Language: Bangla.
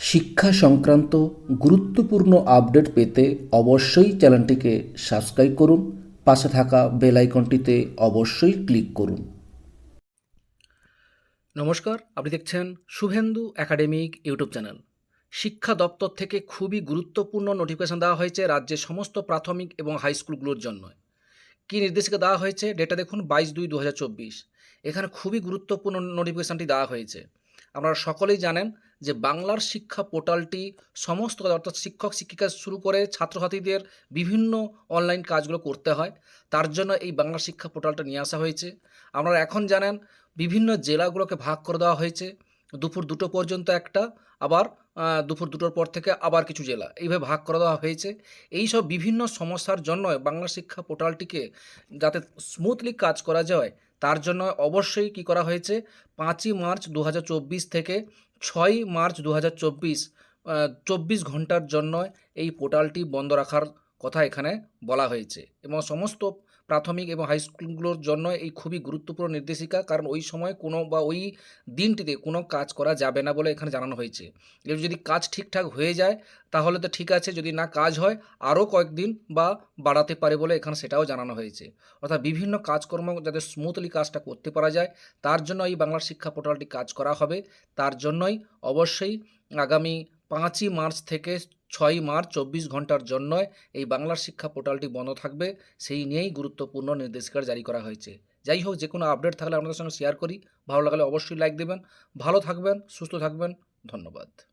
শিক্ষা সংক্রান্ত গুরুত্বপূর্ণ আপডেট পেতে অবশ্যই চ্যানেলটিকে সাবস্ক্রাইব করুন, পাশে থাকা বেল আইকনটিতে অবশ্যই ক্লিক করুন। নমস্কার, আপনি দেখছেন শুভেন্দু একাডেমিক ইউটিউব চ্যানেল। শিক্ষা দপ্তর থেকে খুবই গুরুত্বপূর্ণ নোটিফিকেশন দেওয়া হয়েছে রাজ্যের সমস্ত প্রাথমিক এবং হাই স্কুলগুলোর জন্য। কী নির্দেশিকা দেওয়া হয়েছে ডেটা দেখুন বাইশ দুই দু এখানে খুবই গুরুত্বপূর্ণ নোটিফিকেশানটি দেওয়া হয়েছে। আপনারা সকলেই জানেন যে বাংলার শিক্ষা পোর্টালটি সমস্ত অর্থাৎ শিক্ষক, শিক্ষিকা শুরু করে ছাত্রছাত্রীদের বিভিন্ন অনলাইন কাজগুলো করতে হয়। তার জন্য এই বাংলা শিক্ষা পোর্টালটা নিয়ে আসা হয়েছে। আপনারা এখন জানেন, বিভিন্ন জেলাগুলোকে ভাগ করে দেওয়া হয়েছে। দুপুর দুটো পর্যন্ত একটা, আবার দুপুর দুটোর পর থেকে আবার কিছু জেলা। এইভাবে ভাগ করে দেওয়া হয়েছে। এই সব বিভিন্ন সমস্যার জন্য বাংলা শিক্ষা পোর্টালটিকে যাতে স্মুথলি কাজ করা যায় তার জন্য অবশ্যই কি করা হয়েছে? পাঁচই মার্চ দু হাজার চব্বিশ থেকে ছয় মার্চ দু চব্বিশ ঘণ্টার জন্য এই পোর্টালটি বন্ধ রাখার কথা এখানে বলা হয়েছে। এবং সমস্ত প্রাথমিক এবং হাই স্কুলগুলোর জন্য এই খুবই গুরুত্বপূর্ণ নির্দেশিকা, কারণ ওই সময় কোনো বা ওই দিনটিতে কোনো কাজ করা যাবে না বলে এখানে জানানো হয়েছে। এর যদি কাজ ঠিকঠাক হয়ে যায়, তাহলে তো ঠিক আছে, যদি না কাজ হয়, আরও কয়েকদিন বা বাড়াতে পারে বলে এখানে সেটাও জানানো হয়েছে। অর্থাৎ বিভিন্ন কাজকর্ম যাতে স্মুথলি কাজটা করতে পারা যায়, তার জন্য এই বাংলার শিক্ষা পোর্টালটি কাজ করা হবে। তার জন্যই অবশ্যই আগামী পাঁচই মার্চ থেকে ছয়ই মার্চ চব্বিশ ঘণ্টার জন্য এই বাংলার শিক্ষা পোর্টালটি বন্ধ থাকবে। সেই নিয়েই গুরুত্বপূর্ণ নির্দেশিকা জারি করা হয়েছে। যাই হোক যে কোনো আপডেট থাকলে আপনাদের সঙ্গে শেয়ার করি। ভালো লাগলে অবশ্যই লাইক দেবেন। ভালো থাকবেন, সুস্থ থাকবেন। ধন্যবাদ।